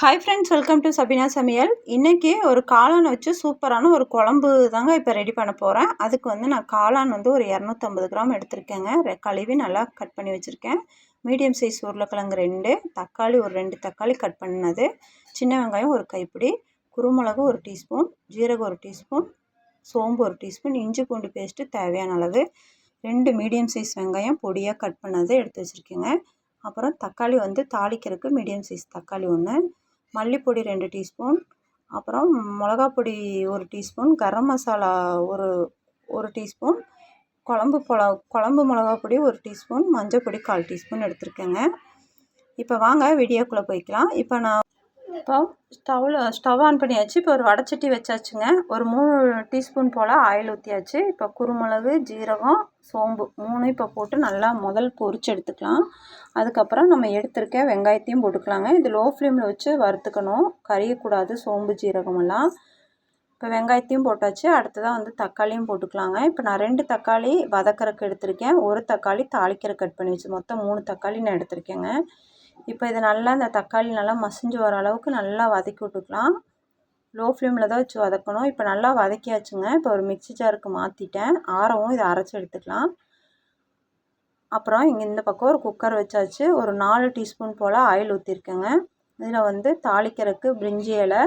Hi friends welcome to Sabina சமையல் இன்றைக்கி ஒரு காளான் வச்சு சூப்பரான ஒரு குழம்பு தாங்க இப்போ ரெடி பண்ண போகிறேன் அதுக்கு வந்து நான் காளான் வந்து ஒரு இரநூத்தம்பது கிராம் எடுத்திருக்கேங்க. ரெ- கழுவி நல்லா கட் பண்ணி வச்சுருக்கேன். மீடியம் சைஸ் உருளைக்கிழங்கு ரெண்டு தக்காளி ஒரு ரெண்டு தக்காளி கட் பண்ணது. சின்ன வெங்காயம் ஒரு கைப்பிடி குருமிளகு ஒரு டீஸ்பூன் ஜீரகம் ஒரு டீஸ்பூன் சோம்பு ஒரு டீஸ்பூன் இஞ்சி பூண்டு பேஸ்ட்டு தேவையான அளவு. ரெண்டு மீடியம் சைஸ் வெங்காயம் பொடியாக கட் பண்ணதை எடுத்து வச்சுருக்கேங்க. அப்புறம் தக்காளி வந்து தாளிக்கிறதுக்கு மீடியம் சைஸ் தக்காளி ஒன்று மல்லிப்பொடி ரெண்டு டீஸ்பூன் அப்புறம் மிளகா பொடி ஒரு டீஸ்பூன் கரம் மசாலா ஒரு ஒரு டீஸ்பூன் குழம்பு பொல குழம்பு மிளகா பொடி ஒரு டீஸ்பூன் மஞ்சள் பொடி கால் டீஸ்பூன் எடுத்துருக்கேங்க. இப்போ வாங்க வீடியோக்குள்ளே போய்க்கலாம். இப்போ நான் இப்போ ஸ்டவ்வில் ஸ்டவ் ஆன் பண்ணியாச்சு. இப்போ ஒரு வடச்சட்டி வச்சாச்சுங்க. ஒரு மூணு டீஸ்பூன் போல் ஆயில் ஊற்றியாச்சு இப்போ குருமிளகு ஜீரகம் சோம்பு மூணும் இப்போ போட்டு நல்லா முதல் பொரிச்சு எடுத்துக்கலாம். அதுக்கப்புறம் நம்ம எடுத்திருக்க வெங்காயத்தையும் போட்டுக்கலாங்க. இது லோ ஃப்ளேமில் வச்சு வறுத்துக்கணும். கறியக்கூடாது சோம்பு ஜீரகமெல்லாம் இப்போ வெங்காயத்தையும் போட்டாச்சு. அடுத்ததாக வந்து தக்காளியும் போட்டுக்கலாங்க. இப்போ நான் ரெண்டு தக்காளி வதக்கிறக்கு எடுத்திருக்கேன். ஒரு தக்காளி தாளிக்கிற கட் பண்ணி வச்சு. மொத்தம் மூணு தக்காளி நான் எடுத்திருக்கேங்க. இப்போ இது நல்லா இந்த தக்காளி நல்லா மசிஞ்சு வர அளவுக்கு நல்லா வதக்கி விட்டுக்கலாம். லோ ஃப்ளேமில் தான் வச்சு வதக்கணும். இப்போ நல்லா வதக்கியாச்சுங்க. இப்போ ஒரு மிக்ஸி ஜாருக்கு மாற்றிட்டேன் ஆரவும் இதை அரைச்சி எடுத்துக்கலாம். அப்புறம் இங்கே இந்த பக்கம் ஒரு குக்கர் வச்சாச்சு. ஒரு நாலு டீஸ்பூன் போல் ஆயில் ஊற்றிருக்கேங்க இதில் வந்து தாளிக்கிறதுக்கு பிரிஞ்சி இலை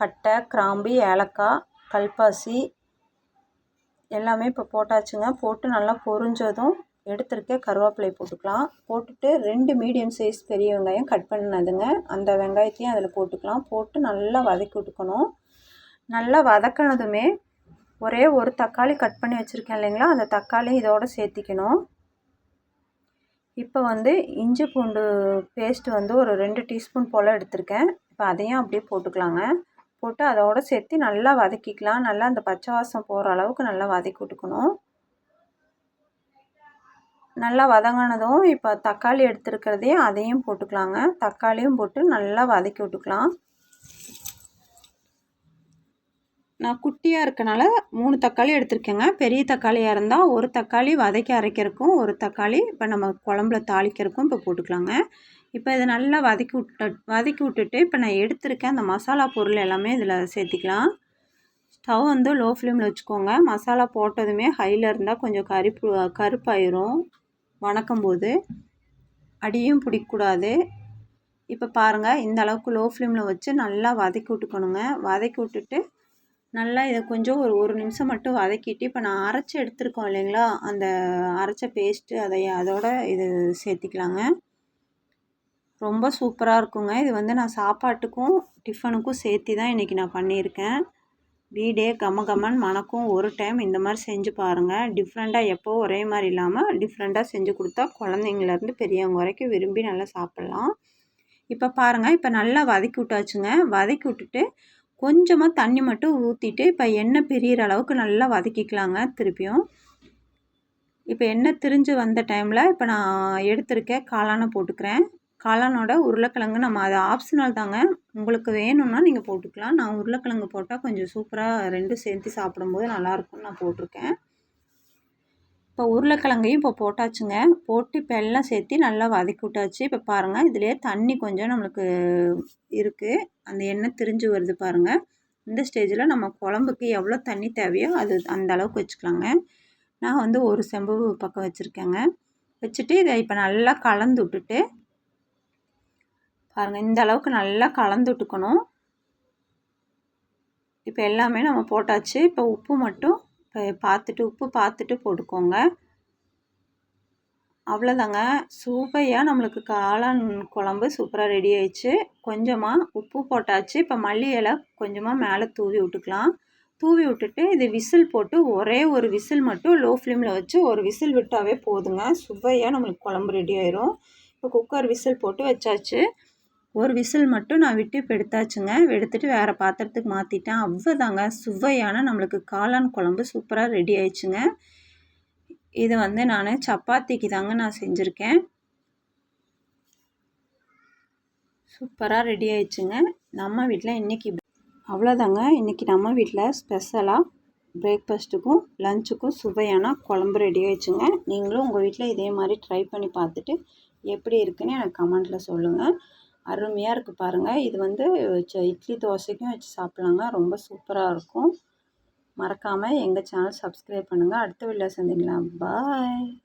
பட்டை கிராம்பு ஏலக்காய் கல்பாசி எல்லாமே இப்போ போட்டாச்சுங்க. போட்டு நல்லா பொரிஞ்சதும் எடுத்திருக்க கருவேப்பிலை போட்டுக்கலாம். போட்டுட்டு ரெண்டு மீடியம் சைஸ் பெரிய வெங்காயம் கட் பண்ணதுங்க. அந்த வெங்காயத்தையும் அதில் போட்டுக்கலாம். போட்டு நல்லா வதக்கி விட்டுக்கணும். நல்லா வதக்கினதுமே ஒரே ஒரு தக்காளி கட் பண்ணி வச்சுருக்கேன் இல்லைங்களா? அந்த தக்காளியும் இதோடு சேர்த்திக்கணும். இப்போ வந்து இஞ்சி பூண்டு பேஸ்ட் வந்து ஒரு ரெண்டு டீஸ்பூன் போல் எடுத்திருக்கேன். இப்போ அதையும் அப்படியே போட்டுக்கலாங்க. போட்டு அதோட சேர்த்து நல்லா வதக்கிக்கலாம். நல்லா அந்த பச்சை வாசம் போகிற அளவுக்கு நல்லா வதக்கி விட்டுக்கணும். நல்லா வதங்கினதும் இப்போ தக்காளி எடுத்துருக்கிறதையும் அதையும் போட்டுக்கலாங்க. தக்காளியும் போட்டு நல்லா வதக்கி விட்டுக்கலாம். நான் குட்டியாக இருக்கனால மூணு தக்காளி எடுத்திருக்கேங்க. பெரிய தக்காளியாக இருந்தால் ஒரு தக்காளி வதக்கி அரைக்கிறதுக்கும் ஒரு தக்காளி இப்போ நம்ம குழம்புல தாளிக்கிறதுக்கும் இப்போ போட்டுக்கலாங்க. இப்போ இதை நல்லா வதக்கி விட்டு வதக்கி விட்டுட்டு இப்போ நான் எடுத்திருக்கேன் அந்த மசாலா பொருள் எல்லாமே இதில் சேர்த்திக்கலாம். ஸ்டவ் வந்து லோ ஃப்ளேமில் வச்சுக்கோங்க. மசாலா போட்டதுமே ஹையில் இருந்தால் கொஞ்சம் கருப்பு கருப்பாயிரும். வணக்கும் போது. அடியும் பிடிக்கக்கூடாது இப்போ பாருங்கள் இந்த அளவுக்கு லோ ஃப்ளேமில் வச்சு நல்லா வதக்கி விட்டுக்கணுங்க. வதக்கி விட்டுட்டு நல்லா இதை கொஞ்சம் ஒரு ஒரு நிமிஷம் மட்டும் வதக்கிட்டு இப்போ நான் அரைச்சி எடுத்துருக்கோம் இல்லைங்களா? அந்த அரைச்ச பேஸ்ட்டு அதை அதோட இது சேர்த்திக்கலாங்க. ரொம்ப சூப்பராக இருக்குங்க. இது வந்து நான் சாப்பாட்டுக்கும் டிஃபனுக்கும் சேர்த்தி தான் இன்றைக்கி நான் பண்ணியிருக்கேன். வீடே கம கமன் மணக்கும் ஒரு டைம் இந்த மாதிரி செஞ்சு பாருங்கள் டிஃப்ரெண்ட்டாக எப்போ ஒரே மாதிரி இல்லாமல் டிஃப்ரெண்ட்டாக செஞ்சு கொடுத்தா குழந்தைங்கலேருந்து பெரியவங்க வரைக்கும் விரும்பி நல்லா சாப்பிட்லாம். இப்போ பாருங்கள் இப்போ நல்லா வதக்கி விட்டாச்சுங்க. வதக்கி விட்டுட்டு கொஞ்சமாக தண்ணி மட்டும் ஊற்றிட்டு இப்போ எண்ணெய் பிரியிற அளவுக்கு நல்லா வதக்கிக்கலாங்க திருப்பியும். இப்போ எண்ணெய் திரிஞ்சு வந்த டைமில் இப்போ நான் எடுத்திருக்கேன் காளானை போட்டுக்கிறேன். காளானோட உருளைக்கிழங்கு நம்ம அது ஆப்ஷனல் தாங்க. உங்களுக்கு வேணும்னா நீங்கள் போட்டுக்கலாம். நான் உருளைக்கிழங்கு போட்டால் கொஞ்சம் சூப்பராக ரெண்டும் சேர்த்து சாப்பிடும்போது நல்லாயிருக்கும்னு நான் போட்டிருக்கேன். இப்போ உருளைக்கிழங்கையும் இப்போ போட்டாச்சுங்க. போட்டு இப்போ எல்லாம் சேர்த்து நல்லா வதக்கி விட்டாச்சு இப்போ பாருங்கள் இதுலேயே தண்ணி கொஞ்சம் நம்மளுக்கு இருக்குது அந்த எண்ணெய் திரிஞ்சு வருது பாருங்கள் இந்த ஸ்டேஜில் நம்ம குழம்புக்கு எவ்வளோ தண்ணி தேவையோ அது அந்த அளவுக்கு வச்சுக்கலாங்க. நான் வந்து ஒரு செம்பு பக்கம் வச்சுருக்கேங்க. வச்சுட்டு இதை இப்போ நல்லா கலந்து விட்டுட்டு பாருங்கள் இந்த அளவுக்கு நல்லா கலந்துட்டுக்கணும் இப்போ எல்லாமே நம்ம போட்டாச்சு. இப்போ உப்பு மட்டும் இப்போ பார்த்துட்டு உப்பு பார்த்துட்டு போட்டுக்கோங்க. அவ்வளோதாங்க சூப்பையாக நம்மளுக்கு காளான் குழம்பு சூப்பராக ரெடி ஆயிடுச்சு. கொஞ்சமாக உப்பு போட்டாச்சு. இப்போ மல்லி இலை கொஞ்சமாக மேலே தூவி விட்டுக்கலாம். தூவி விட்டுட்டு இது விசில் போட்டு ஒரே ஒரு விசில் மட்டும் லோ ஃப்ளேமில் வச்சு ஒரு விசில் விட்டாவே போதுங்க. சுவையாக நம்மளுக்கு குழம்பு ரெடி ஆயிரும். இப்போ குக்கர் விசில் போட்டு வச்சாச்சு. ஒரு விசில் மட்டும் நான் விட்டு இப்போ எடுத்தாச்சுங்க. எடுத்துகிட்டு வேறு பாத்திரத்துக்கு மாற்றிட்டேன் அவ்வளோதாங்க. சுவையான நம்மளுக்கு காளான் குழம்பு சூப்பராக ரெடி ஆயிடுச்சுங்க. இது வந்து நான் சப்பாத்திக்கு தாங்க நான் செஞ்சுருக்கேன். சூப்பராக ரெடி ஆயிடுச்சுங்க. நம்ம வீட்டில் இன்றைக்கி அவ்வளோதாங்க. இன்றைக்கி நம்ம வீட்டில் ஸ்பெஷலாக பிரேக்ஃபாஸ்ட்டுக்கும் லஞ்சுக்கும் சுவையான குழம்பு ரெடி ஆயிடுச்சுங்க. நீங்களும் உங்கள் வீட்டில் இதே மாதிரி ட்ரை பண்ணி பார்த்துட்டு எப்படி இருக்குன்னு எனக்கு கமெண்ட்டில் சொல்லுங்கள் அருமையாக இருக்குது பாருங்கள் இது வந்து ச- இட்லி தோசைக்கும் வச்சு சாப்பிட்லாங்க. ரொம்ப சூப்பராக இருக்கும். மறக்காமல் எங்கள் சேனல் சப்ஸ்கிரைப் பண்ணுங்கள் அடுத்த வீடியோ சந்திக்கலாம். பாய்